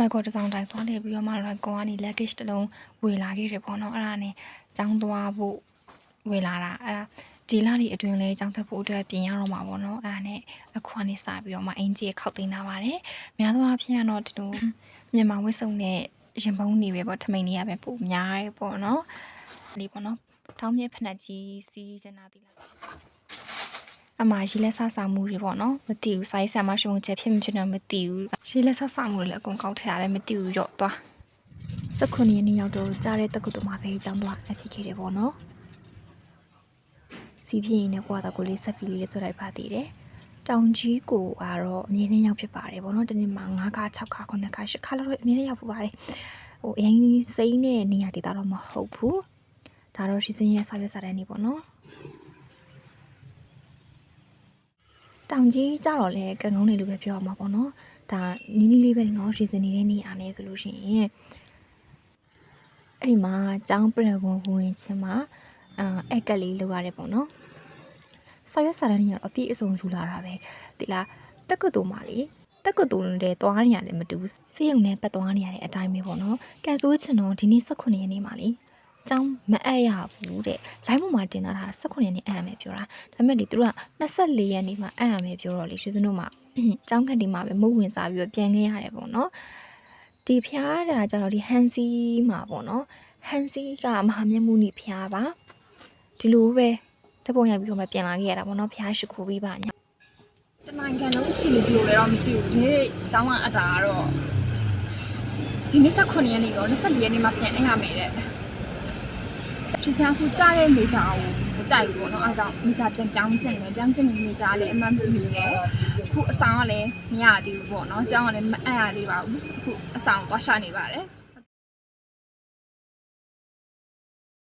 လွိုက်ကော်တစ်စောင်းတိုင်းသွားတယ်ပြီးတော့မှလွိုက်ကော်ကနေ luggage တစ်လုံးဝေလာခဲ့တယ်ပေါ့နော်အဲ့ဒါနဲ့ចောင်းသွားဖို့ဝေလာတာအဲ့ဒါဒီလတွေအတွင်းလဲចောင်းသက်ဖို့အတွက်ပြင်ရတော့မှာပေါ့နော်အဲ့ဒါနဲ့အခုကနေစပြီးတော့မှအင်ဂျီခောက်သိမ်းလာပါတယ်များသောအားဖြင့်ကတော့ဒီလိုမြန်မာဝတ်စုံနဲ့ရင်ပုံးနေပဲပေါ့ထမိန်တွေကပဲပိုများရဲပေါ့နော်လေးပေါ့နော်တောင်းမြက်ဖက်နှက်ကြီးစီးစနာတိလား အမရီလက်ဆဆာမှုတွေပေါ့နော်မသိဘူးစာရေးဆရာမရှုံချက်ဖြစ်မဖြစ်တော့မသိဘူးရီလက်ဆဆာမှုတွေလည်းအကုန်ကောက်ထည့်တာပဲမသိဘူးရော့သွား၁၉ရက်နေ့ရောက်တော့ကြားတဲ့တက္ကသိုလ်မှာပဲအကြောင်းတော့အဖြစ်ခဲ့တယ်ပေါ့နော်စီပြင်းရင်လည်းကိုကတကိုလေးဆက်ဖီလေးဆွဲလိုက်ပါသေးတယ်တောင်ကြီးကိုကတော့အမြဲတမ်းရောက်ဖြစ်ပါတယ်ပေါ့နော်တနေ့မှာ9ခါ6ခါ9ခါ10ခါလောက်တော့အမြဲတမ်းရောက်ဖြစ်ပါတယ်ဟိုအရင်စိမ့်တဲ့နေရာဒေသတော့မဟုတ်ဘူးဒါတော့ရှိစင်းရဲ့စာရွက်စာတမ်းနေပေါ့နော် တောင်ကြီးကြတော့လဲကံကောင်းနေလို့ပဲပြောရမှာပေါ့နော်ဒါနီးနီးလေးပဲနော်ရှည်စင်နေတဲ့နေရာနဲ့ဆိုလို့ရှိရင်အဲ့ဒီမှာကျောင်းပြန်ဝင်ဝင်ချင်းမှာအာအက်ကလေးလောက်ရတယ်ပေါ့နော်ဆောက်ရွက်စာတမ်းတွေကတော့အပြည့်အစုံယူလာတာပဲဒီလားတက္ကသိုလ်မှာလေတက္ကသိုလ်တွေသွားနေရတယ်မတူဘူးစေယုံနဲ့ပတ်သွားနေရတဲ့အတိုင်းပဲပေါ့နော်ကဲဆိုချင်တော့ဒီနေ့18ရက်နေ့မှာလေ ចောင်းမအပ်ရဘူးတဲ့ live ပေါ်မှာတင်လာတာ18ရက်နေ့အပ်ရမယ်ပြောတာဒါပေမဲ့လေသူတို့က24ရက်နေ့မှာအပ်ရမယ်ပြောတော့လေရွှေစင်းတို့မှာចောင်းခက်ဒီမှာပဲမုတ်ဝင်စားပြီးတော့ပြန်ခဲ့ရတယ်ပေါ့နော်ဒီဖျားတာကြတော့ဒီဟန်စီမှာပေါ့နော်ဟန်စီကမဟာမြတ်မှုနိဖျားပါဒီလိုပဲတပုံရိုက်ပြီးတော့မှပြန်လာခဲ့ရတာပေါ့နော်ဖျားရှိခိုးပြီးပါညာတနိုင်ငံလုံးချီလို့ဘယ်လိုလဲတော့မသိဘူးဒီနေ့တောင်းမှအတားကတော့ဒီနေ့18ရက်နေ့တော့24ရက်နေ့မှပြန်အိမ်ရမယ်တဲ့ ဖြစ်စံခုကြားတဲ့နေကြအောင်မကြိုက်ဘူးပေါ့နော်အားကြောင့်နေကြပြန်ပြောင်းချင်တယ်ပြောင်းချင်နေနေကြလည်းအမှန်မမီနဲ့အခုအဆောင်ကလည်းမရသေးဘူးပေါ့နော်ကျောင်းကလည်းမအပ်ရသေးပါဘူးအခုအဆောင်သွားရှာနေပါတယ်